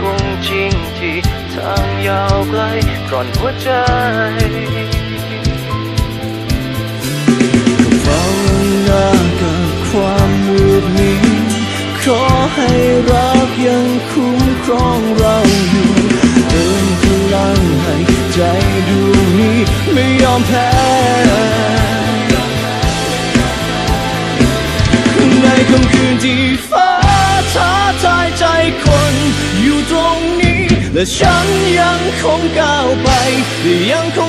คงจริงที่ทางยาวไกลกร่อนหัวใจฟังหน้ากับความมืดมิดขอให้รักยังคุ้มครองเราอยู่เติมพลังให้ใจดวงนี้ไม่ยอมแพ้ 向阳空告白，对阳空。